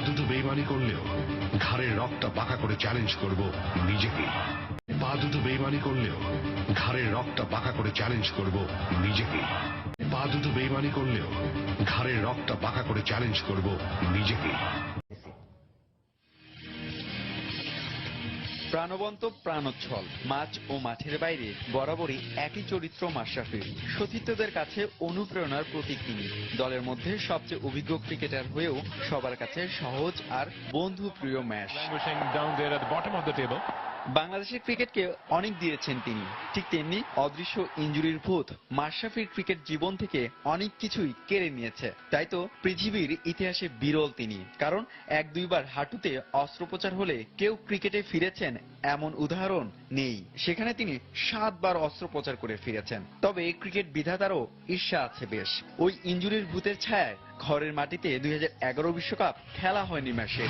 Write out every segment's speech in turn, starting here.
দুটো বেইমানি করলেও ঘাড়ের রক্তটা পাকা করে চ্যালেঞ্জ করব নিজেকে। পা দুটো বেইমানি করলেও ঘাড়ের রক্তটা পাকা করে চ্যালেঞ্জ করব নিজেকে। পা দুটো বেইমানি করলেও ঘাড়ের রক্তটা পাকা করে চ্যালেঞ্জ করব নিজেকে। প্রাণবন্ত প্রাণোচ্ছল, মাছ ও মাঠের বাইরে বরাবরই একই চরিত্র মাশরাফির। সতীর্থদের কাছে অনুপ্রেরণার প্রতীক তিনি। দলের মধ্যে সবচেয়ে অভিজ্ঞ ক্রিকেটার হয়েও সবার কাছে সহজ আর বন্ধু প্রিয় ম্যাচ বাংলাদেশের ক্রিকেটকে অনেক দিয়েছেন তিনি। ঠিক তেমনি অদৃশ্য ইঞ্জুরির ভূত মাশরাফির ক্রিকেট জীবন থেকে অনেক কিছুই কেড়ে নিয়েছে। তাই তো পৃথিবীর ইতিহাসে বিরল তিনি। কারণ এক দুইবার হাঁটুতে অস্ত্রোপচার হলে কেউ ক্রিকেটে ফিরেছেন এমন উদাহরণ নেই। সেখানে তিনি সাতবার অস্ত্রোপচার করে ফিরেছেন। তবে ক্রিকেট বিধাতারও ঈর্ষা আছে বেশ। ওই ইঞ্জুরির ভূতের ছায়ায় ঘরের মাটিতে দুই বিশ্বকাপ খেলা হয়নি ম্যাচের।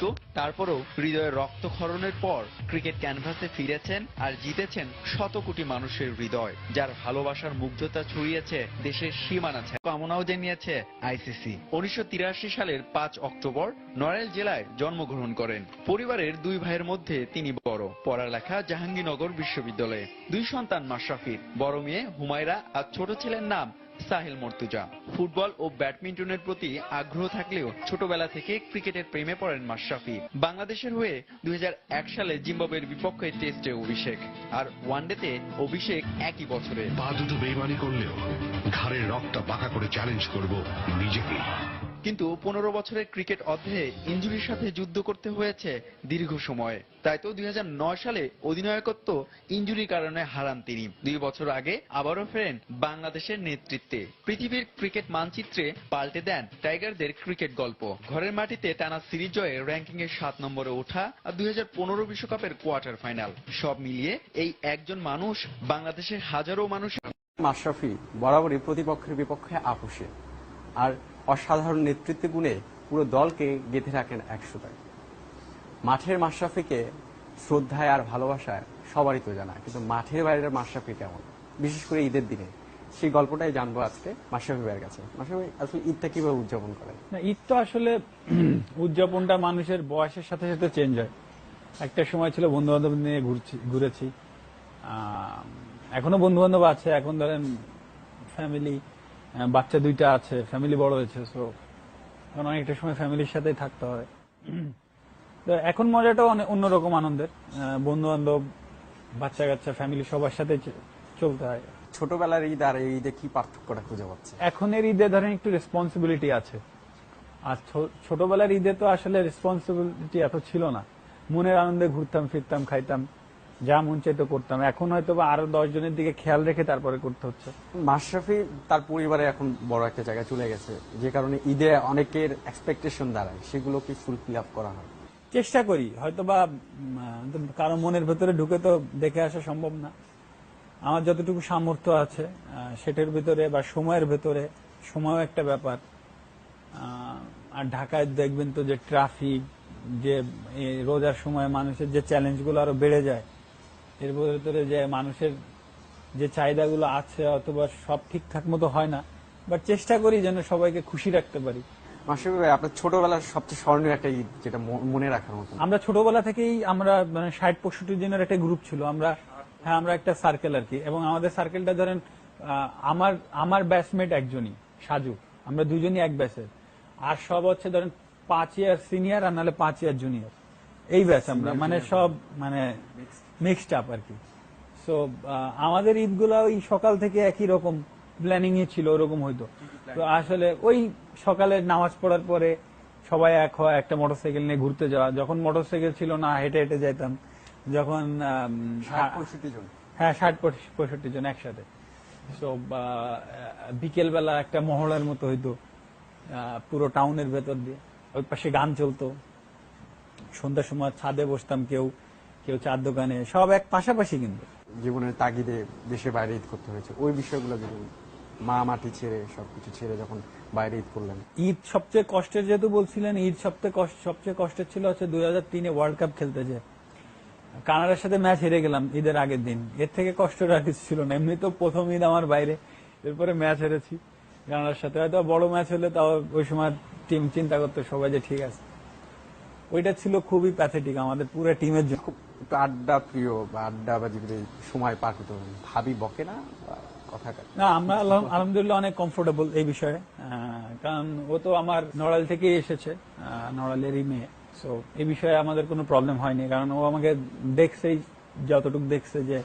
কিন্তু তারপরও হৃদয়ের রক্তক্ষরণের পর ক্রিকেট ক্যানভাসে ফিরেছেন আর জিতেছেন শত কোটি মানুষের হৃদয়, যার ভালোবাসার মুগ্ধতা ছড়িয়েছে দেশের সীমানা কামনাও জানিয়েছে আইসিসি। উনিশশো তিরাশি সালের পাঁচ অক্টোবর নড়াইল জেলায় জন্মগ্রহণ করেন। পরিবারের দুই ভাইয়ের মধ্যে তিনি বড়। পড়ালেখা জাহাঙ্গীরনগর বিশ্ববিদ্যালয়ে। দুই সন্তান মাশরাফির। বড় মেয়ে হুমায়রা আর ছোট ছেলের নাম সাহিল মর্তুজা। ফুটবল ও ব্যাডমিন্টনের প্রতি আগ্রহ থাকলেও ছোটবেলা থেকে ক্রিকেটের প্রেমে পড়েন মাশরাফি। বাংলাদেশের হয়ে দুই হাজার এক সালে জিম্বাবুয়ের বিপক্ষে টেস্টে অভিষেক আর ওয়ানডেতে অভিষেক একই বছরে। পা দুটো বেইমানি করলেও ঘাড়ের রক্তটা পাকা করে চ্যালেঞ্জ করব নিজেকে কিন্তু পনেরো বছরের ক্রিকেট অধ্যায়ে ইঞ্জুরির সাথে যুদ্ধ করতে হয়েছে দীর্ঘ সময়। তাই তো দুই হাজার নয় সালে অধিনায়কত্ব ইঞ্জুরির কারণে হারান তিনি। দুই বছর আগে আবারও ফেরেন বাংলাদেশের নেতৃত্বে। পৃথিবীর ক্রিকেট মানচিত্রে পাল্টে দেন টাইগারদের ক্রিকেট গল্প। ঘরের মাটিতে টানা সিরিজ জয়ে র্যাঙ্কিং এর সাত নম্বরে ওঠা আর দুই বিশ্বকাপের কোয়ার্টার ফাইনাল। সব মিলিয়ে এই একজন মানুষ বাংলাদেশের হাজারো মানুষ মাশরাফি বরাবরই প্রতিপক্ষের বিপক্ষে আপোষে আর অসাধারণ নেতৃত্ব গুণে পুরো দলকে গেঁথে রাখেন একশোটায়। মাঠের মাশরাফিকে শ্রদ্ধায় আর ভালোবাসায় সবারই তো জানা, কিন্তু মাঠের বাইরের মাশরাফি কেমন? বিশেষ করে ঈদের দিনে। সেই গল্পটাই জানব আজকে মাশরাফি ভাইয়ের কাছে। মাশরাফি আসলে ঈদটা কীভাবে উদযাপন করেন? না, ঈদ তো আসলে উদযাপনটা মানুষের বয়সের সাথে সাথে চেঞ্জ হয়। একটা সময় ছিল বন্ধু বান্ধব নিয়ে ঘুরছি এখনও বন্ধু বান্ধব আছে। এখন ধরেন ফ্যামিলি বাচ্চা দুইটা আছে ফ্যামিলি বড় হয়েছে সো এখন অনেকটা সময় ফ্যামিলির সাথেই থাকতে হয়। তো এখন অনেক অন্যরকম আনন্দের। বন্ধু বান্ধব বাচ্চা কাচ্চা ফ্যামিলি সবার সাথে চলতে হয়। ছোটবেলার ঈদ আর এই ঈদে কি পার্থক্যটা খুঁজে পাচ্ছে এখনের ঈদে ধরেন একটু রেসপন্সিবিলিটি আছে। আর ছোটবেলার ঈদে তো আসলে রেসপন্সিবিলিটি এত ছিল না। মনের আনন্দে ঘুরতাম ফিরতাম খাইতাম। যা মন চাইতো করতাম। এখন হয়তো বা আরও দশ জনের দিকে খেয়াল রেখে তারপরে করতে হচ্ছে। মাশরাফি তার পরিবারে এখন বড় একটা জায়গায় চলে গেছে যে কারণে ঈদে অনেকের এক্সপেকটেশন দাঁড়ায় সেগুলো কি ফুলফিল আপ করা হয়? চেষ্টা করি হয়তো বা কারও মনের ভেতরে ঢুকে তো দেখে আসা সম্ভব না। আমার যতটুকু সামর্থ্য আছে সেটার ভিতরে বা সময়ের ভেতরে সময়ও একটা ব্যাপার। আর ঢাকায় দেখবেন তো যে ট্রাফিক যে রোজার সময় মানুষের যে চ্যালেঞ্জগুলো আরও বেড়ে যায় এর ভেতরে যে মানুষের যে চাহিদাগুলো আছে অথবা সব ঠিকঠাক মতো হয় না বাট চেষ্টা করি যেন সবাইকে খুশি রাখতে পারি। ভাই আপনার ছোটবেলার সবচেয়ে স্মরণীয় একটা ঈদ যেটা মনে রাখার মতো। আমরা ছোটবেলা থেকেই আমরা মানে ষাট পঁয়ষট্টি জনের একটা গ্রুপ ছিল। আমরা হ্যাঁ আমরা একটা সার্কেল আর কি। এবং আমাদের সার্কেলটা ধরেন আহ, আমার আমার ব্যাচমেট একজনই সাজু। আমরা দুজনই এক ব্যাচের আর সব হচ্ছে ধরেন পাঁচ ইয়ার সিনিয়র আর নাহলে পাঁচ ইয়ার জুনিয়র এই ব্যাচ আমরা। মানে সব মানে মিক্সড আপ আর কি। সো আমাদের ঈদগুলো ওই সকাল থেকে একই রকম প্ল্যানিং এ ছিল ওরকম হয়তো তো আসলে ওই সকালে নামাজ পড়ার পরে সবাই এক হয় একটা মোটরসাইকেল নিয়ে ঘুরতে যাওয়া। যখন মোটরসাইকেল ছিল না হেঁটে হেঁটে যেতাম যখন ষাট পঁয়ষট্টি জন। হ্যাঁ ষাট পঁয়ষট্টি জন একসাথে। তো বিকেল বেলা একটা মহড়ার মতো হইতো পুরো টাউনের ভেতর দিয়ে। ওই পাশে গান চলতো। সন্ধ্যার সময় ছাদে বসতাম কেউ। কেউ চার দোকানে সব এক পাশাপাশি কিন্তু। জীবনের তাগিদে দেশে বাইরে ঈদ করতে হয়েছে। ওই বিষয়গুলো যদি মা মাটি ছেড়ে সবকিছু ছেড়ে যখন বাইরে ঈদ করলেন। ঈদ সবচেয়ে কষ্টের যেহেতু বলছিলেন ঈদ সবচেয়ে কষ্ট সবচেয়ে কষ্টের ছিল হচ্ছে দুই হাজার তিনে ওয়ার্ল্ড কাপ খেলতে যে কানাডার সাথে ম্যাচ হেরে গেলাম ঈদের আগের দিন। এর থেকে কষ্টের আর কিছু ছিল না। এমনি তো প্রথম ঈদ আমার বাইরে এরপরে ম্যাচ হেরেছি কানাডার সাথে। হয়তো বড় ম্যাচ হলে তাও ওই সময় টিম চিন্তা করতো সবাই যে ঠিক আছে। ওইটা ছিল খুবই প্যাথেটিক আমাদের পুরো টিমের জন্য। একটু আড্ডা প্রিয় বা আড্ডা বা যেগুলো সময় পার করতে ভাবি বকে না? কথা না আমরা আলহাম- আলহামদুলিল্লাহ অনেক কমফোর্টেবল এই বিষয়ে। কারণ ও তো আমার নড়াল থেকেই এসেছে নড়ালেরই মেয়ে। সো এই বিষয়ে আমাদের কোনো প্রবলেম হয়নি। কারণ ও আমাকে দেখছেই যতটুকু দেখছে যে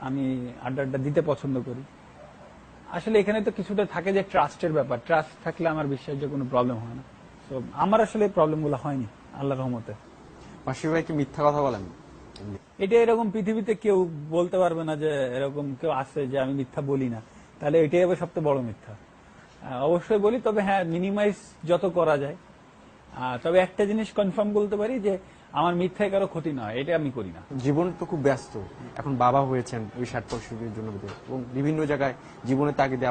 আমি আড্ডা আড্ডা দিতে পছন্দ করি। আসলে এখানে তো কিছুটা থাকে যে ট্রাস্টের ব্যাপার। ট্রাস্ট থাকলে আমার বিশ্বাস যে কোনো প্রবলেম হয় না। তো আমার আসলে প্রবলেমগুলো হয়নি আল্লাহ রহমতে। মাসি ভাই কি মিথ্যা কথা বলেন? এটা এরকম পৃথিবীতে কেউ বলতে পারবে না যে এরকম কেউ আছে যে আমি মিথ্যা বলি না। তাহলে এটাই হবে সবচেয়ে বড় মিথ্যা। অবশ্যই বলি তবে হ্যাঁ মিনিমাইজ যত করা যায়। তবে একটা জিনিস কনফার্ম বলতে পারি যে আমার মিথ্যায় কারও ক্ষতি নয় এটা আমি করি না। জীবন তো খুব ব্যস্ত। এখন বাবা হয়েছেন ওই ষাট পঁয়ষট্টির জন্য এবং বিভিন্ন জায়গায় জীবনের তাগিদে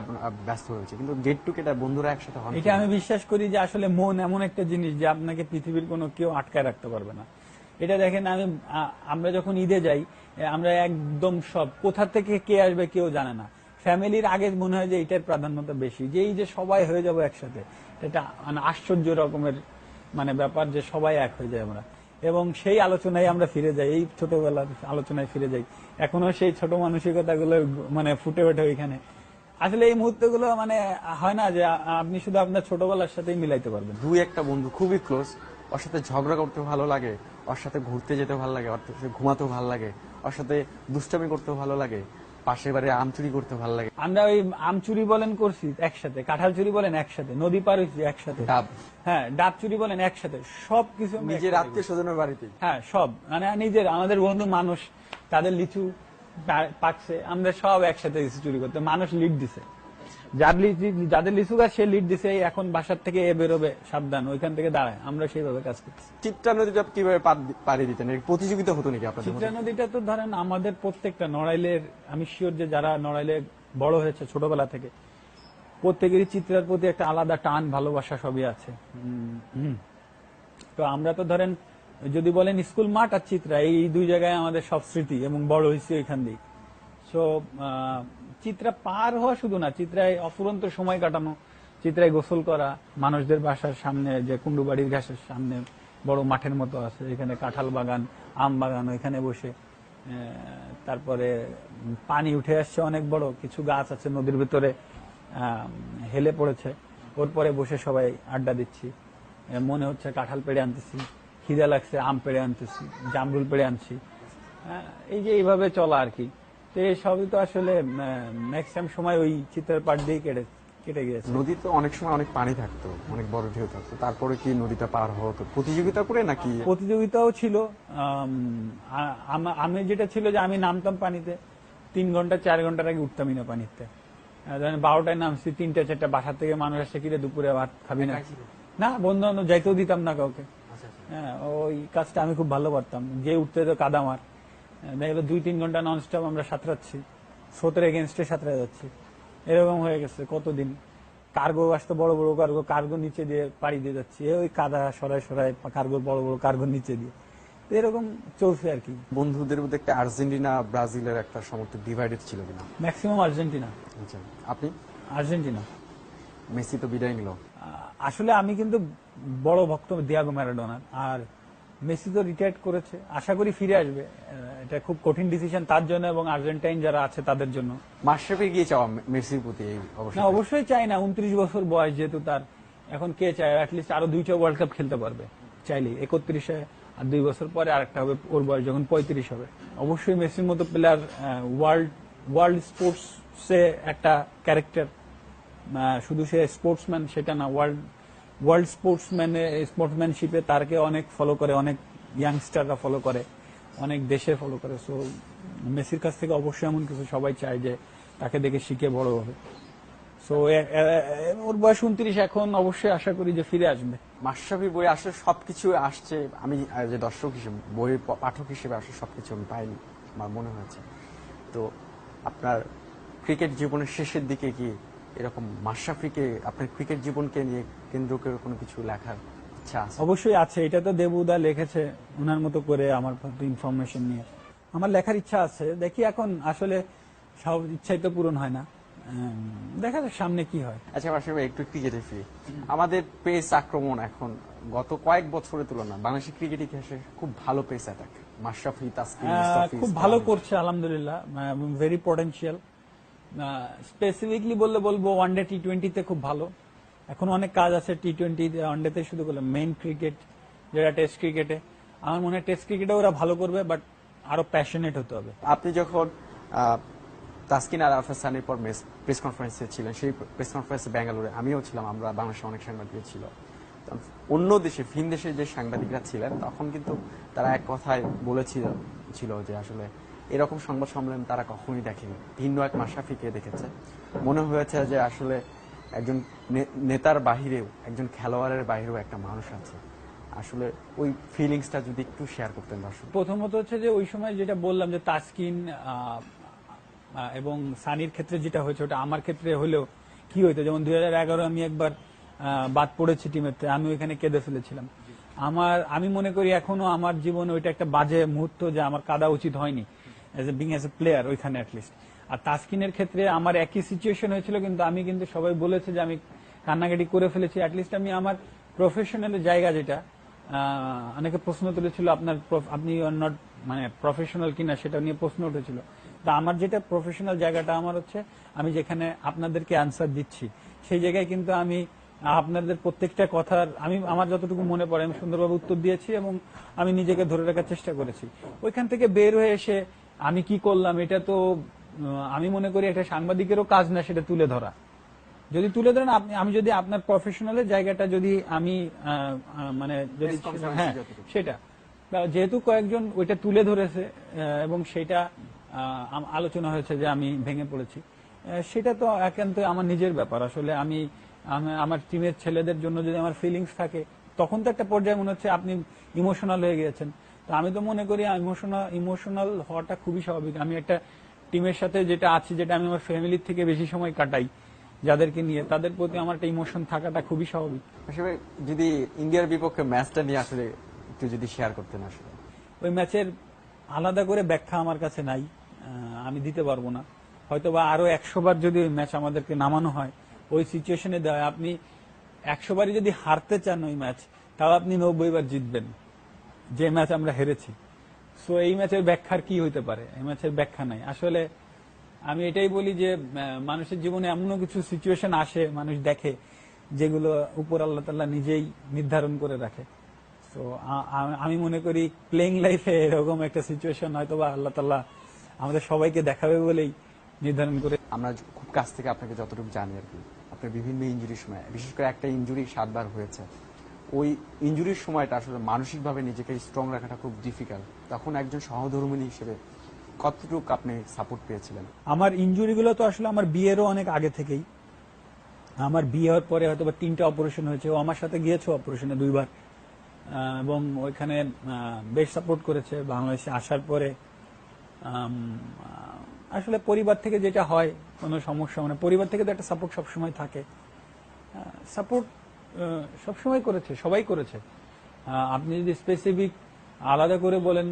ব্যস্ত হয়েছে। কিন্তু গেট টু গেট বন্ধুরা একসাথে হন এটা আমি বিশ্বাস করি যে আসলে মন এমন একটা জিনিস যে আপনাকে পৃথিবীর কোনো কেউ আটকায় রাখতে পারবে না। এটা দেখেন আমি আমরা যখন ঈদে যাই আমরা একদম সব, কোথা থেকে কে আসবে কেউ জানে না। ফ্যামিলির আগে মনে হয় যে এটার প্রাধান্যতা বেশি, যে এই যে সবাই হয়ে যাব একসাথে, এটা মানে আশ্চর্য রকমের মানে ব্যাপার যে সবাই এক হয়ে যায় আমরা। এবং সেই আলোচনায় আমরা ফিরে যাই, এই ছোটবেলার আলোচনায় ফিরে যাই। এখনও সেই ছোট মানসিকতাগুলো মানে ফুটে ওঠে ওইখানে। আসলে এই মুহূর্তগুলো মানে হয় না যে আপনি শুধু আপনার ছোটবেলার সাথেই মিলাইতে পারবেন। দুই একটা বন্ধু খুবই ক্লোজ ওর সাথে ঝগড়া করতে ভালো লাগে ওর সাথে ঘুরতে যেতে ভালো লাগে ওর সাথে ঘুমাতেও ভালো লাগে ওর সাথে দুষ্টামি করতেও ভালো লাগে পাশের বাড়ি আম চুরি করতে ভালো লাগে। আমরা ওই আম চুরি বলেন করছি একসাথে কাঁঠাল চুরি বলেন একসাথে নদী পার হয়েছি একসাথে। ডাব। হ্যাঁ ডাব চুরি বলেন একসাথে সব কিছু নিজের আত্মীয় স্বজনের বাড়িতে হ্যাঁ সব মানে নিজের আমাদের বন্ধু মানুষ তাদের লিচু পাকছে আমরা সব একসাথে চুরি করতে মানুষ লিড দিছে। যার যাদের লিচু গাছ সে লিড দিছে এখন বাসার থেকে এ বেরোবে সাবধান ওইখান থেকে দাঁড়ায়। আমরা সেইভাবে কাজ করছি চিত্রা নদীটা কীভাবে পাড়ি দিতেন? প্রতিযোগিতা হতো নাকি আপনাদের চিত্রা নদীটা তো ধরেন আমাদের প্রত্যেকটা নড়াইলের আমি শিওর যে যারা নড়াইলে বড় হয়েছে ছোটবেলা থেকে প্রত্যেকেরই চিত্রার প্রতি একটা আলাদা টান ভালোবাসা সবই আছে। তো আমরা তো ধরেন যদি বলেন স্কুল মাঠ আর চিত্রা এই দুই জায়গায় আমাদের সব স্মৃতি এবং বড় হয়েছে ওইখান দিয়ে সো চিত্রা পার হওয়া শুধু না চিত্রায় অফুরন্ত সময় কাটানো চিত্রায় গোসল করা মানুষদের বাসার সামনে যে কুন্ডুবাড়ির ঘাসের সামনে বড় মাঠের মতো আছে এখানে কাঁঠাল বাগান আম বাগান ওইখানে বসে তারপরে পানি উঠে আসছে অনেক বড় কিছু গাছ আছে নদীর ভিতরে হেলে পড়েছে ওর পরে বসে সবাই আড্ডা দিচ্ছি মনে হচ্ছে কাঁঠাল পেড়ে আনতেছি খিদা লাগছে আম পেড়ে আনতেছি জামরুল পেড়ে আনছি হ্যাঁ, এই যে এইভাবে চলা আর কি। তো এই সবই তো আসলে ম্যাক্সিমাম সময় ওই চিত্রের পাট দিয়ে কেটে কেটে গিয়েছে। নদীতে অনেক সময় অনেক পানি থাকতো অনেক বড় ঢেউ থাকতো। তারপরে কি নদীটা পার হতো প্রতিযোগিতা করে নাকি? প্রতিযোগিতাও ছিল আম, যেটা ছিল যে আমি নামতাম পানিতে তিন ঘণ্টা চার ঘণ্টার আগে উঠতামই না পানিতে। ধরেন বারোটায় নামছি তিনটা চারটা বাসা থেকে মানুষ আসছে কিরে দুপুরে ভাত খাবি না? না বন্ধু বান্ধব যাইতেও দিতাম না কাউকে। হ্যাঁ ওই কাজটা আমি খুব ভালো পারতাম যে উঠতে তো কাদামার দেখা দুই তিন ঘণ্টা নন স্টপ আমরা সাঁতরাচ্ছি। স্রোতের এগেনস্টে সাঁতরে যাচ্ছি। এরকম হয়ে গেছে কতদিন। কার্গো আসতো বড় বড় কার্গো কার্গো নিচে দিয়ে পাড়ি দিয়ে যাচ্ছি। ওই কাদা সরাই সরাই কার্গো বড় বড় কার্গো নিচে দিয়ে। এরকম চলছে আর কি। বন্ধুদের মধ্যে একটা আর্জেন্টিনা ব্রাজিলের একটা সমর্থক ডিভাইডেড ছিল কিনা? ম্যাক্সিমাম আর্জেন্টিনা আচ্ছা আপনি? আর্জেন্টিনা মেসি তো বিদায় নিল। আসলে আমি কিন্তু বড় ভক্ত দিয়াগো ম্যারাডোনার। আর মেসি তো রিটায়ার্ড করেছে। আশা করি ফিরে আসবে। এটা খুব কঠিন ডিসিশন তার জন্য এবং আর্জেন্টাইন যারা আছে তাদের জন্য। মাশরাফি গিয়ে চাওয়া মেসির প্রতি না অবশ্যই অবশ্যই চাই না। উনত্রিশ বছর বয়স যেহেতু তার। এখন কে চায়? অ্যাটলিস্ট আরও দুইটা ওয়ার্ল্ড কাপ খেলতে পারবে। চাইলে একত্রিশে আর দুই বছর পরে আরেকটা হবে ওর বয়স যখন পঁয়ত্রিশ হবে। অবশ্যই মেসির মতো প্লেয়ার ওয়ার্ল্ড ওয়ার্ল্ড স্পোর্টসে একটা ক্যারেক্টার শুধু সে স্পোর্টসম্যান সেটা না ওয়ার্ল্ড ওয়ার্ল্ড স্পোর্টসম্যানে স্পোর্টসম্যানশিপে তারকে অনেক ফলো করে, অনেক ইয়াংস্টাররা ফলো করে, অনেক দেশে ফলো করে। সো মেসির কাছ থেকে অবশ্যই এমন কিছু সবাই চায় যে তাকে দেখে শিখে বড় হবে। সো ওর বয়স উনত্রিশ, এখন অবশ্যই আশা করি যে ফিরে আসবে। মাশরাফি বই আসলে সবকিছু আসছে, আমি যে দর্শক হিসেবে প- পাঠক হিসেবে আসলে সবকিছু আমি পাইনি, আমার মনে হয়েছে। তো, আপনার ক্রিকেট জীবনের শেষের দিকে কি এরকম মাশরাফিকে আপনার ক্রিকেট জীবনকে নিয়ে কেন্দ্র করে কোনো কিছু লেখার ইচ্ছা আছে? অবশ্যই আছে। এটা তো দেবুদা লিখেছে ওনার মতো করে আমার ইনফরমেশন নিয়ে। আমার লেখার ইচ্ছা আছে। দেখি এখন আসলে সব ইচ্ছাই তো পূরণ হয় না। দেখা যাক সামনে কি হয়। আচ্ছা ভাই, একটু ক্রিকেটে ফিরি। আমাদের পেস আক্রমণ এখন গত কয়েক বছরের তুলনায় বাংলাদেশের ক্রিকেট ইতিহাসে খুব ভালো পেস অ্যাটাক মাশরাফি তাসকিন খুব ভালো করছে আলহামদুলিল্লাহ। ভেরি পটেনশিয়াল স্পেসিফিকলি বললে বলব ওয়ান ডে টি টোয়েন্টিতে খুব ভালো। এখন অনেক কাজ আছে টি টোয়েন্টি ওয়ানডেতে শুধু করলে মেইন ক্রিকেট যেটা টেস্ট ক্রিকেটে আমার মনে হয় টেস্ট ক্রিকেটে ওরা ভালো করবে বাট আরও প্যাশনেট হতে হবে। আপনি যখন তাসকিন আর আফাজ সানির পর প্রেস কনফারেন্সে ছিলেন, সেই প্রেস কনফারেন্সে ব্যাঙ্গালোরে, আমিও ছিলাম, আমরা বাংলাদেশে অনেক সাংবাদিক ছিল। অন্য দেশে ফিন দেশে যে সাংবাদিকরা ছিলেন, তখন কিন্তু তারা এক কথায় বলেছিল, ছিল যে আসলে এরকম সংবাদ সম্মেলন তারা কখনোই দেখেনি। ভিন্ন এক মাসাফিকে দেখেছে। মনে হয়েছে যে আসলে একজন নেতার বাহিরেও, একজন খেলোয়াড়ের বাহিরেও একটা মানুষ আছে। আসলে ওই ফিলিংসটা যদি একটু শেয়ার করতেন দর্শক। প্রথমত হচ্ছে যে ওই সময় যেটা বললাম যে তাসকিন এবং সানির ক্ষেত্রে যেটা হয়েছে, ওটা আমার ক্ষেত্রে হলেও কি হইতো? যেমন দুই হাজার এগারো আমি একবার বাদ পড়েছি টিমের আমি ওইখানে কেঁদে ফেলেছিলাম। আমার, আমি মনে করি এখনও আমার জীবনে ওইটা একটা বাজে মুহূর্ত যে আমার কাদা উচিত হয়নি। As a being a player ওইখানে অ্যাটলিস্ট আর ক্ষেত্রে আমার একই সিচুয়েশন হয়েছিল, কিন্তু আমি কিন্তু সবাই বলেছে যে আমি কান্নাকাটি করে ফেলেছি। অ্যাটলিস্ট আমি আমার প্রফেশনাল জায়গা যেটা অনেকে প্রশ্ন তুলেছিল, আপনার আপনি নট মানে প্রফেশনাল কিনা সেটা নিয়ে প্রশ্ন উঠেছিল। তা আমার যেটা প্রফেশনাল জায়গাটা আমার হচ্ছে, আমি যেখানে আপনাদেরকে অ্যান্সার দিচ্ছি, সেই জায়গায় কিন্তু আমি আপনাদের প্রত্যেকটা কথার, আমি, আমার যতটুকু মনে পড়ে, আমি সুন্দরভাবে উত্তর দিয়েছি এবং আমি নিজেকে ধরে রাখার চেষ্টা করেছি। ওইখান থেকে বের হয়ে এসে আমি কি করলাম এটা তো আমি মনে করি একটা সাংবাদিকেরও কাজ না সেটা তুলে ধরা। যদি তুলে ধরেন আপনি আমি যদি আপনার প্রফেশনালের জায়গাটা যদি আমি মানে যদি হ্যাঁ সেটা। যেহেতু কয়েকজন ওইটা তুলে ধরেছে এবং সেটা আলোচনা হয়েছে যে আমি ভেঙে পড়েছি সেটা তো একান্ত আমার নিজের ব্যাপার। আসলে আমি আমি- আমার টিমের ছেলেদের জন্য যদি আমার ফিলিংস থাকে তখন তো একটা পর্যায়ে মনে হচ্ছে আপনি ইমোশনাল হয়ে গিয়েছেন। তো আমি তো মনে করি ইমোশনাল ইমোশনাল হওয়াটা খুবই স্বাভাবিক। আমি একটা টিমের সাথে যেটা আছি যেটা আমি আমার ফ্যামিলির থেকে বেশি সময় কাটাই যাদেরকে নিয়ে তাদের প্রতি আমার একটা ইমোশন থাকাটা খুবই স্বাভাবিক। আসলে যদি ইন্ডিয়ার বিপক্ষে ম্যাচটা নিয়ে আসলে একটু যদি শেয়ার করতেন আসলে। ওই ম্যাচের আলাদা করে ব্যাখ্যা আমার কাছে নাই আমি দিতে পারব না। হয়তো বা আরও একশো বার যদি ওই ম্যাচ আমাদেরকে নামানো হয় ওই সিচুয়েশনে দেওয়া হয়, আপনি একশো বারই যদি হারতে চান ওই ম্যাচ তাও আপনি নব্বই বার জিতবেন। যে ম্যাচ আমরা হেরেছি। সো এই ম্যাচের ব্যাখ্যার কি হইতে পারে? এই ম্যাচের ব্যাখ্যা নাই। আসলে আমি এটাই বলি যে মানুষের জীবনে এমনও কিছু সিচুয়েশন আসে, মানুষ দেখে, যেগুলো উপর আল্লাহ তাল্লাহ নিজেই নির্ধারণ করে রাখে। তো আমি মনে করি প্লেইং লাইফে এরকম একটা সিচুয়েশন হয়তো বা আল্লাহ তাল্লাহ আমাদের সবাইকে দেখাবে বলেই নির্ধারণ করে আমরা খুব কাছ থেকে আপনাকে যতটুকু জানি আর কি। আপনার বিভিন্ন ইঞ্জুরির সময়, বিশেষ করে একটা ইঞ্জুরি সাতবার হয়েছে। ওই ইঞ্জুরির সময়টা আসলে মানসিকভাবে নিজেকে স্ট্রং রাখাটা খুব ডিফিকাল্ট তখন একজন সহধর্মিনী হিসেবে কতটুকু আপনি সাপোর্ট পেয়েছিলেন? আমার ইনজুরিগুলো তো আসলে আমার বিয়েরও অনেক আগে থেকেই। আমার বিয়ে হওয়ার পরে হয়তো বা তিনটা অপারেশন হয়েছে। ও আমার সাথে গিয়েছে অপারেশনে দুইবার। এবং ওইখানে বেশ সাপোর্ট করেছে বাংলাদেশে আসার পরে। আসলে পরিবার থেকে যেটা হয়, কোনো সমস্যা মানে পরিবার থেকে তো একটা সাপোর্ট সবসময় থাকে। সাপোর্ট সবসময় করেছে, সবাই করেছে। আপনি যদি স্পেসিফিক আলাদা করে বলেন,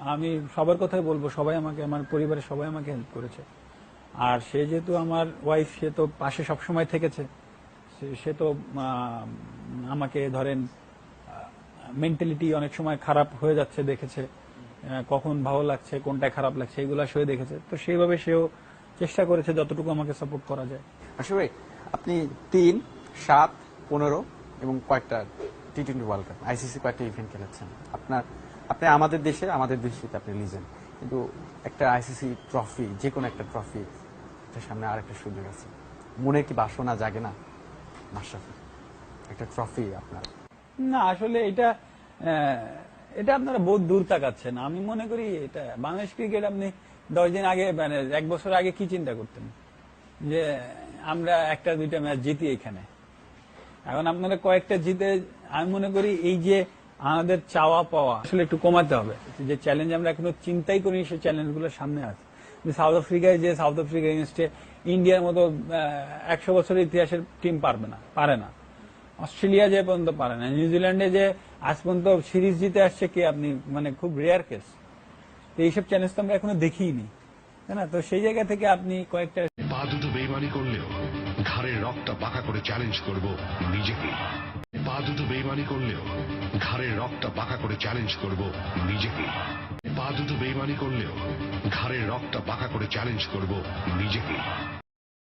আমি সবার কথাই বলব, সবাই আমাকে, আমার পরিবারের সবাই আমাকে হেল্প করেছে। আর সে যেহেতু আমার ওয়াইফ সে তো পাশে সবসময় থেকেছে। সে- তো আমাকে ধরেন মেন্টালিটি অনেক সময় খারাপ হয়ে যাচ্ছে, দেখেছে। কখন ভালো লাগছে, কোনটা খারাপ লাগছে, এগুলো সে দেখেছে। তো সেইভাবে সেও চেষ্টা করেছে যতটুকু আমাকে সাপোর্ট করা যায়। আসলে আপনি তিন, সাত পনেরো এবং কয়েকটা T twenty World Cup ICC কয়েকটা ইভেন্ট খেলেছেন। আপনার, আপনি আমাদের দেশে, আমাদের দৃষ্টিতে আপনি লিজেন কিন্তু একটা আইসিসি ট্রফি যে কোনো একটা ট্রফি সামনে আর একটা সুযোগ আছে। মনে কি বাসনা জাগে না? মাশরাফি, একটা ট্রফি আপনার। না, আসলে এটা এটা আপনারা বহুত দূর তাকাচ্ছেন। আমি মনে করি এটা, বাংলাদেশ ক্রিকেট আপনি দশ দিন আগে মানে এক বছর আগে কি চিন্তা করতেন? যে আমরা একটা দুইটা ম্যাচ জিতি এখানে। এখন আপনারা কয়েকটা জিতে আমি মনে করি এই যে আমাদের চাওয়া পাওয়া, আসলে একটু কমাতে হবে। যে চ্যালেঞ্জ আমরা এখনও চিন্তাই করি সেই চ্যালেঞ্জগুলো সামনে আছে। সাউথ আফ্রিকায় যে সাউথ আফ্রিকা এগেনস্টে ইন্ডিয়ার মতো একশো বছরের ইতিহাসের টিম পারবে না, পারে না। অস্ট্রেলিয়া যে পর্যন্ত পারে না, নিউজিল্যান্ডে যে আজ পর্যন্ত সিরিজ জিতে আসছে কি আপনি মানে খুব রেয়ার কেস এইসব চ্যালেঞ্জ তো আমরা এখনও দেখিনি তাই না? তো সেই জায়গা থেকে আপনি কয়েকটা পা দুটো ঘাড়ের রক্তটা পাকা করে চ্যালেঞ্জ করব নিজেকে। পা দুটো বেইমানি করলেও ঘাড়ের রক্তটা পাকা করে চ্যালেঞ্জ করব নিজেকে। পা দুটো বেইমানি করলেও ঘাড়ের রক্তটা পাকা করে চ্যালেঞ্জ করব নিজেকে।